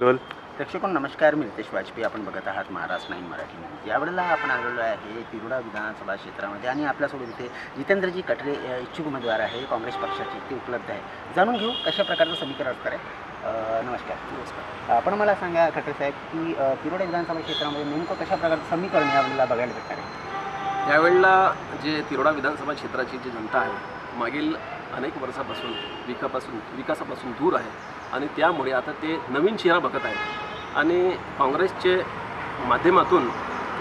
प्रेक्षकांनो नमस्कार. मी रितेश वाजपेयी. आपण बघत आहात महाराष्ट्र नाईन मराठी न्यूज. यावेळेला आपण आलेलो आहे तिरुडा विधानसभा क्षेत्रामध्ये आणि आपल्यासोबत इथे जितेंद्रजी कटरे इच्छुक उमेदवार आहे. काँग्रेस पक्षाचे ते उपलब्ध आहे. जाणून घेऊ कशा प्रकारचं समीकरण असणार आहे. नमस्कार. नमस्कार. आपण मला सांगा खटरे साहेब की तिरोडा विधानसभा क्षेत्रामध्ये नेमकं कशा प्रकारचं समीकरण यावेळेला बघायला भेटणार आहे? यावेळेला जे तिरोडा विधानसभा क्षेत्राची जी जनता आहे मागील अनेक वर्षापासून विकापासून विकासापासून दूर आहे. आणि त्यामुळे आता ते नवीन चेहरा बघत आहेत. आणि काँग्रेसचे माध्यमातून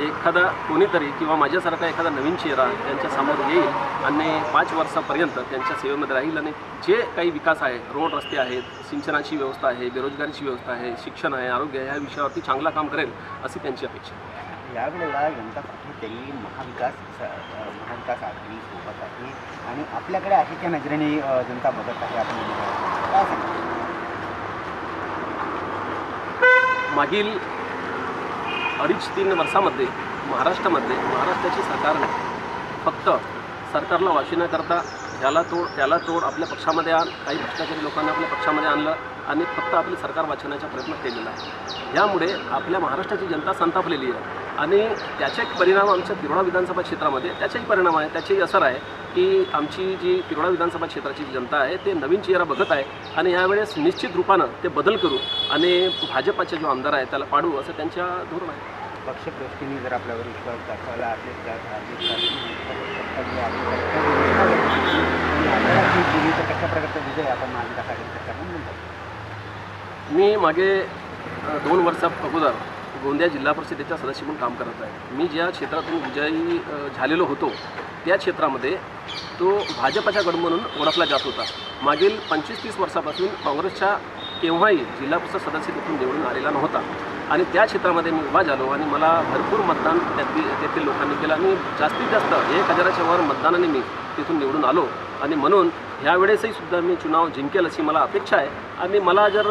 एखादा कोणीतरी किंवा माझ्यासारखा एखादा नवीन चेहरा त्यांच्यासमोर येईल आणि पाच वर्षापर्यंत त्यांच्या सेवेमध्ये राहील. आणि जे काही विकास आहे रोड रस्ते आहेत सिंचनाची व्यवस्था आहे बेरोजगारीची व्यवस्था आहे शिक्षण आहे आरोग्य आहे या विषयावरती चांगला काम करेल अशी त्यांची अपेक्षा आहे. यावेळेला जनता कुठेतरी महाविकास महाविकास आघाडी सोबत आहे आणि आपल्याकडे आशेच्या नजरेने जनता बघत आहे आपण काय सांगा मागील अडीच तीन वर्षामध्ये महाराष्ट्रामध्ये महाराष्ट्राची सरकारने फक्त सरकारला वाशिण्याकरता ज्याला तोड त्याला तोड आपल्या पक्षामध्ये आण काही भ्रष्टाचारी लोकांना आपल्या पक्षामध्ये आणलं आणि फक्त आपले सरकार वाचवण्याचा प्रयत्न केलेला आहे. यामुळे आपल्या महाराष्ट्राची जनता संतापलेली आहे. आणि त्याचे एक परिणाम आमच्या तिरोडा विधानसभा क्षेत्रामध्ये त्याचेही परिणाम आहे. त्याचेही असर आहे की आमची जी तिरोडा विधानसभा क्षेत्राची जनता आहे ते नवीन चेहरा बघत आहे आणि यावेळेस निश्चित रूपानं ते बदल करू आणि भाजपाचे जो आमदार आहे त्याला पाडू असं त्यांच्या धोरण आहे. पक्षप्रवेष्टीने जर आपल्यावर विश्वास दाखवला आपण मी मागे दोन वर्षा अगोदर गोंदिया जिल्हा परिषदेच्या सदस्य म्हणून काम करत आहे. मी ज्या क्षेत्रातून विजयी झालेलो होतो त्या क्षेत्रामध्ये तो भाजपाच्या गड म्हणून ओळखला जात होता. मागील पंचवीस तीस वर्षापासून काँग्रेसच्या केव्हाही जिल्हा परिषद सदस्य तिथून निवडून आलेला नव्हता. आणि त्या क्षेत्रामध्ये मी उभा झालो आणि मला भरपूर मतदान त्यातील तेथील लोकांनी केलं आणि जास्तीत जास्त एक हजाराच्या वर मतदानाने मी तिथून निवडून आलो. आणि म्हणून ह्यावेळेसही सुद्धा मी चुनाव जिंकेल अशी मला अपेक्षा आहे. आणि मला जर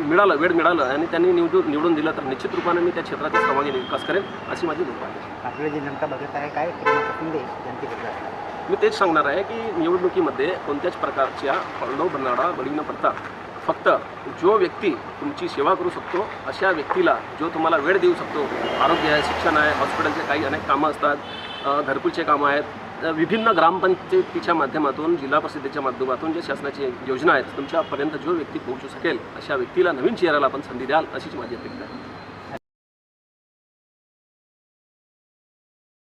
मिळालं वेळ मिळालं आणि त्यांनी निवडून निवडून दिलं तर निश्चित रूपाने मी त्या क्षेत्राचा सर्वांगीण विकास करेन अशी माझी धोका आहे. आपल्याला जे जनता बघत आहे काय मी तेच सांगणार आहे की निवडणुकीमध्ये कोणत्याच प्रकारच्या पळणव बनणारा बळी न पडता फक्त जो व्यक्ती तुमची सेवा करू शकतो अशा व्यक्तीला जो तुम्हाला वेळ देऊ शकतो आरोग्य आहे शिक्षण आहे हॉस्पिटलचे काही अनेक कामं असतात घरकुलचे कामं आहेत विभिन्न ग्रामपंचायतीच्या माध्यमातून जिल्हा परिषदेच्या माध्यमातून जे शासनाची योजना आहेत तुमच्यापर्यंत जो व्यक्ती पोहोचू शकेल अशा व्यक्तीला नवीन चेहऱ्याला आपण संधी द्याल अशीच माझी अपेक्षा आहे.